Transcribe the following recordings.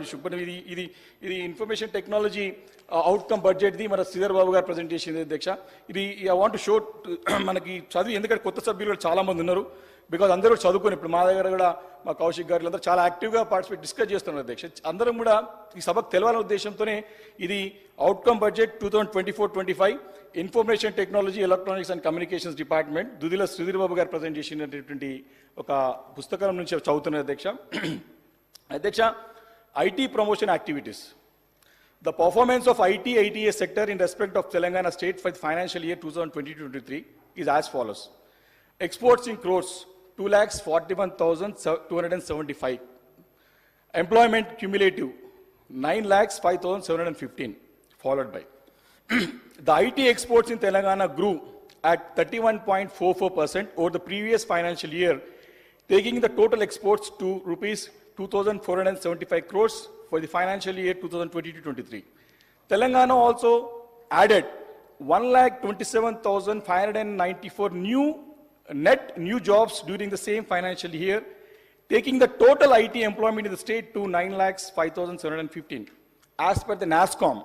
Issue but ఇది ఇది ఇది ఇన్ఫర్మేషన్ టెక్నాలజీ అవుట్కమ్ బడ్జెట్ది మన శ్రీధర్ బాబు గారు ప్రజెంటేషన్ అధ్యక్ష. ఇది ఐ వాంట్ షో మనకి చదివి ఎందుకంటే కొత్త సభ్యులు కూడా చాలా మంది ఉన్నారు. బికాజ్ అందరూ చదువుకొని ఇప్పుడు మా దగ్గర కూడా మా కౌశిక్ గారు అందరూ చాలా యాక్టివ్గా పార్టిసిపేట్ డిస్కస్ చేస్తున్నారు అధ్యక్ష. అందరం కూడా ఈ సభకు తెలవాలనే ఉద్దేశంతోనే ఇది outcome budget two thousand twenty four twenty five information technology electronics and communications department Duddilla Sudhir Babu garu present చేసినటువంటి ఒక పుస్తకం నుంచి చదువుతున్నారు అధ్యక్ష. అధ్యక్ష IT promotion activities. The performance of IT ITS sector in respect of Telangana state for the financial year 2022-23 is as follows. Exports in crores, 2 41,275. Employment cumulative, 9 5,715, followed by. the IT exports in Telangana grew at 31.44% over the previous financial year, taking the total exports to rupees 2,475 crores for the financial year 2020-23. Telangana also added 1,27,594 new net new jobs during the same financial year, taking the total IT employment in the state to 9 lakhs 5,715. As per the NASCOM,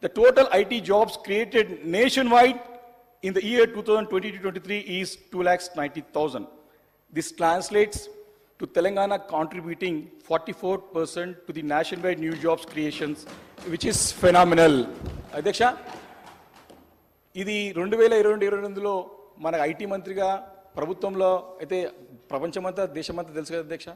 the total IT jobs created nationwide in the year 2020-23 is 2 lakhs 90,000. This translates to Telangana contributing 44% to the nationwide new jobs creations, which is phenomenal. అధ్యక్ష ఇది రెండు వేల ఇరవై రెండు ఇరవై రెండులో మన IT మంత్రిగా ప్రభుత్వంలో అయితే ప్రపంచమంతా దేశమంతా తెలుసు కదా అధ్యక్ష?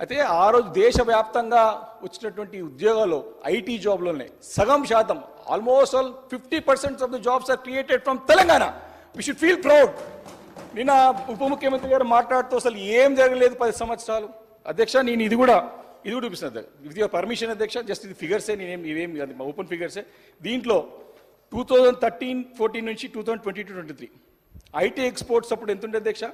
అయితే ఆ రోజు దేశవ్యాప్తంగా వచ్చినటువంటి ఉద్యోగాలు ఐటీ జాబ్లోనే సగం శాతం almost all fifty percent of the jobs are created from Telangana we should feel proud నిన్న ఉప ముఖ్యమంత్రి గారు మాట్లాడుతూ అసలు ఏం జరగలేదు పది సంవత్సరాలు. అధ్యక్ష నేను ఇది కూడా ఇది కూడా చూపిస్తున్నా విత్ యువర్ పర్మిషన్ అధ్యక్ష జస్ట్ ఇది ఫిగర్సే నేనేం ఇవేం అది ఓపెన్ ఫిగర్సే దీంట్లో టూ థౌజండ్ థర్టీన్ ఫోర్టీన్ నుంచి two thousand twenty two twenty three IT exports అప్పుడు ఎంత ఉండే అధ్యక్ష?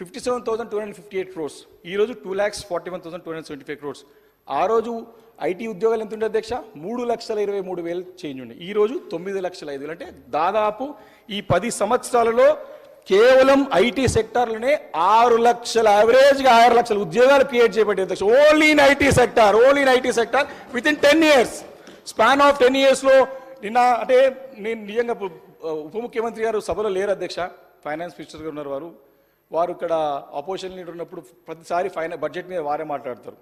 Fifty seven thousand two hundred fifty eight crores ఈ రోజు two lakhs forty one thousand two hundred seventy five crores ఆ రోజు ఐటీ ఉద్యోగాలు ఎంత ఉండే అధ్యక్ష? మూడు లక్షల ఇరవై మూడు వేలు చేంజ్ ఉండే. ఈ రోజు తొమ్మిది లక్షల ఐదు వేలు. అంటే దాదాపు ఈ పది సంవత్సరాలలో కేవలం ఐటీ సెక్టార్లోనే ఆరు లక్షల యావరేజ్గా ఆరు లక్షల ఉద్యోగాలు క్రియేట్ చేయబడ్డాయి అధ్యక్ష. Only in IT sector only in IT sector with in ten years span of ten ఇయర్స్లో నిన్న అంటే నేను నిజంగా ఉప ముఖ్యమంత్రి గారు సభలో లేరు అధ్యక్ష. ఫైనాన్స్ మినిస్టర్ గారు ఉన్నారు వారు. వారు ఇక్కడ అపోజిషన్ లీడర్ ఉన్నప్పుడు ప్రతిసారి ఫైనా బడ్జెట్ మీద వారే మాట్లాడతారు.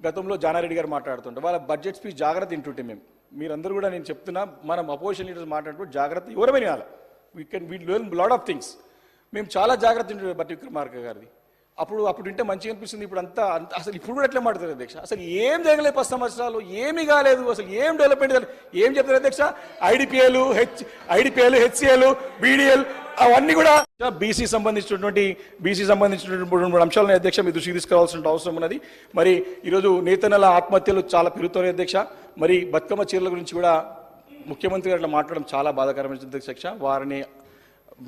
గతంలో జానారెడ్డి గారు మాట్లాడుతుంటారు. వాళ్ళ బడ్జెట్ స్పీచ్ జాగ్రత్త వింటుంటే మేము. మీరందరూ కూడా నేను చెప్తున్నా మనం అపోజిషన్ లీడర్స్ మాట్లాడుతూ జాగ్రత్త ఎవరమే వినాలి? We can we learn lot of things మేము చాలా జాగ్రత్త తింటుండే బట్టి విక్రమార్క గారిది. అప్పుడు అప్పుడు వింటే మంచిగా అనిపిస్తుంది. ఇప్పుడు అంతా అంత అసలు ఇప్పుడు కూడా ఎట్లా మాట్లాడతారు అధ్యక్ష. అసలు ఏం జరగలేదు పది సంవత్సరాలు ఏమీ కాలేదు. అసలు ఏం డెవలప్మెంట్ ఏం చెప్తారు అధ్యక్ష? IDPL H IDPL HCL BDL అవన్నీ కూడా బీసీ సంబంధించినటువంటి బీసీ సంబంధించినటువంటి మూడు అంశాలను అధ్యక్ష మీ దృష్టికి తీసుకురావాల్సిన అవసరం ఉన్నది. మరి ఈరోజు నేతనల ఆత్మహత్యలు చాలా పెరుగుతున్నాయి అధ్యక్ష. మరి బతుకమ్మ చీరల గురించి కూడా ముఖ్యమంత్రి గారు అట్లా మాట్లాడడం చాలా బాధాకరమైన అధ్యక్ష వారిని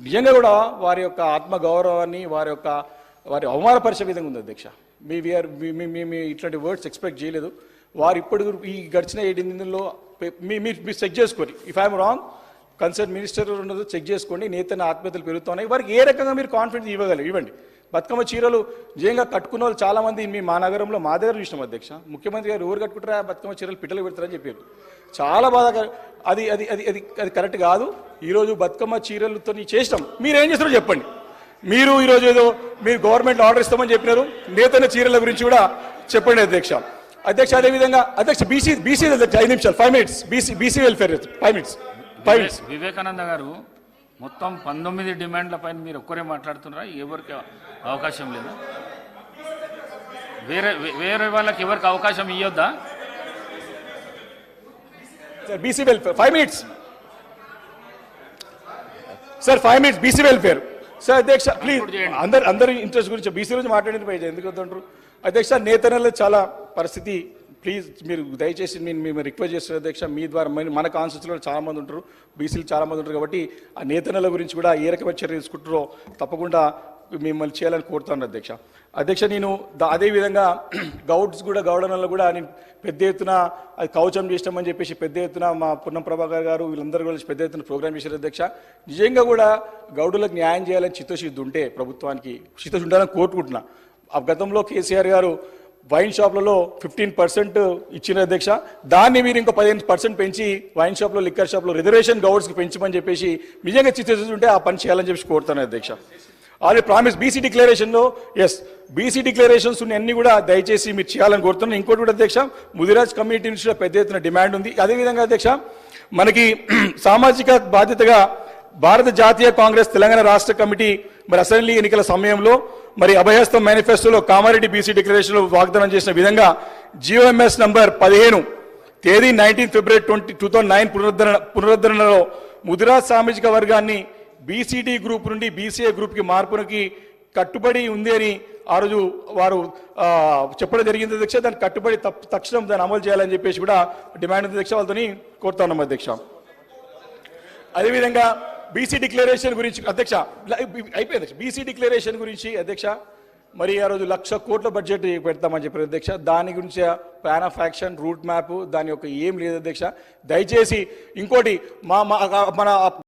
నిజంగా కూడా వారి యొక్క ఆత్మ గౌరవాన్ని వారి యొక్క వారి అవమానపరిచే విధంగా ఉంది అధ్యక్ష. మీ వీఆర్ మేము ఇట్లాంటి వర్డ్స్ ఎక్స్పెక్ట్ చేయలేదు. వారు ఇప్పటి ఈ గడిచిన ఏడెనిమిదిలో మీ మీరు మీరు చెక్ చేసుకోండి. If I'm wrong concern minister ఉన్నదో చెక్ చేసుకోండి. నేతన్న ఆత్మహత్యలు పెరుగుతున్నాయి. వారికి ఏ రకంగా మీరు కాన్ఫిడెన్స్ ఇవ్వగలరు? ఇవ్వండి. బతుకమ్మ చీరలు నిజంగా కట్టుకున్న వాళ్ళు చాలామంది మీ మా నగరంలో మా దగ్గర చూసినాం అధ్యక్ష. ముఖ్యమంత్రి గారు ఎవరు కట్టుకుంటారా బతుకమ్మ చీరలు పిట్టలు పెడతారని చెప్పారు. చాలా బాధాకర అది అది అది అది అది కరెక్ట్ కాదు. ఈరోజు బతుకమ్మ చీరలతో చేసినాం. మీరు ఏం చేస్తారో చెప్పండి. మీరు ఈరోజు ఏదో మీరు గవర్నమెంట్ ఆర్డర్ ఇస్తామని చెప్పినారు. నేతన్న చీరల గురించి కూడా చెప్పండి అధ్యక్ష. అధ్యక్ష అదేవిధంగా అధ్యక్ష బీసీ బీసీ అధ్యక్ష ఐదు నిమిషాలు five minutes BC BC welfare five minutes five minutes Vivekananda garu మొత్తం పంతొమ్మిది డిమాండ్ల పైన మీరు ఒక్కరే మాట్లాడుతున్నారా? ఎవరికి అవకాశం లేదా. వేరే వేరే వాళ్ళకి ఎవరికి అవకాశం ఇవ్వద్దా sir BC welfare five minutes sir five minutes BC welfare sir అధ్యక్ష ప్లీజ్. అందరు అందరి ఇంట్రెస్ట్ గురించి బీసీ గురించి మాట్లాడిన పోయి ఎందుకు వద్దంటారు? అధ్యక్ష నేతనలో చాలా పరిస్థితి ప్లీజ్ మీరు దయచేసి నేను మేము రిక్వెస్ట్ చేస్తున్న అధ్యక్ష మీ ద్వారా మన- మన కాన్స్టిట్యూన్సీలో చాలామంది ఉంటారు బీసీలు చాలామంది ఉంటారు కాబట్టి ఆ నేతనల గురించి కూడా ఏ రకమైన చర్య తీసుకుంటారో తప్పకుండా మిమ్మల్ని చేయాలని కోరుతాను అధ్యక్ష. అధ్యక్ష నేను అదేవిధంగా గౌడ్స్ కూడా గౌడనల్లో కూడా నేను పెద్ద ఎత్తున అది కవచం చేసినామని చెప్పేసి పెద్ద ఎత్తున మా పున్నం ప్రభాకర్ గారు వీళ్ళందరూ కలిసి పెద్ద ఎత్తున ప్రోగ్రామ్ చేశారు అధ్యక్ష. నిజంగా కూడా గౌడులకు న్యాయం చేయాలని చిత్తశుద్ధి ఉంటే ప్రభుత్వానికి చిత్తశుద్ధి ఉండాలని కోరుకుంటున్నా. ఆ గతంలో కేసీఆర్ గారు వైన్ షాప్లలో ఫిఫ్టీన్ పర్సెంట్ ఇచ్చిన అధ్యక్ష. దాన్ని మీరు ఇంకో పదిహేను పర్సెంట్ పెంచి వైన్ షాప్లో లిక్కర్ షాప్లో రిజర్వేషన్ గౌడ్స్కి పెంచమని చెప్పేసి నిజంగా చిత్తుంటే ఆ పని చేయాలని చెప్పి కోరుతాను అధ్యక్ష. ఆల్రెడీ ప్రామిస్ బీసీ డిక్లరేషన్లో ఎస్ బీసీ డిక్లరేషన్స్ అన్ని కూడా దయచేసి మీరు చేయాలని కోరుతున్నాను. ఇంకోటి కూడా అధ్యక్ష ముదిరాజ్ కమ్యూనిటీ నుంచి పెద్ద ఎత్తున డిమాండ్ ఉంది. అదేవిధంగా అధ్యక్ష మనకి సామాజిక బాధ్యతగా భారత జాతీయ కాంగ్రెస్ తెలంగాణ రాష్ట్ర కమిటీ మరి అసెంబ్లీ ఎన్నికల సమయంలో మరి అభయస్థం మేనిఫెస్టోలో కామారెడ్డి బీసీ డిక్లరేషన్లో వాగ్దానం చేసిన విధంగా G O M S number పదిహేను తేదీ nineteen February twenty two thousand nine పునరుద్ధరణ పునరుద్ధరణలో ముదిరా సామాజిక వర్గాన్ని బీసీడీ గ్రూప్ నుండి బీసీఏ గ్రూప్కి మార్పునికి కట్టుబడి ఉంది అని ఆ రోజు వారు చెప్పడం జరిగింది అధ్యక్ష. దాన్ని కట్టుబడి తక్షణం దాన్ని అమలు చేయాలని చెప్పేసి కూడా డిమాండ్ ఉంది అధ్యక్ష వాళ్ళతో కోరుతా ఉన్నాం అధ్యక్ష. అదేవిధంగా బీసీ డిక్లరేషన్ గురించి అధ్యక్ష అయిపోయింది అధ్యక్ష. బీసీ డిక్లరేషన్ గురించి అధ్యక్ష మరి ఆ రోజు లక్ష కోట్ల బడ్జెట్ పెడతామని చెప్పారు అధ్యక్ష. దాని గురించి plan of action route map దాని యొక్క ఏం లేదు అధ్యక్ష. దయచేసి ఇంకోటి మా మా- మన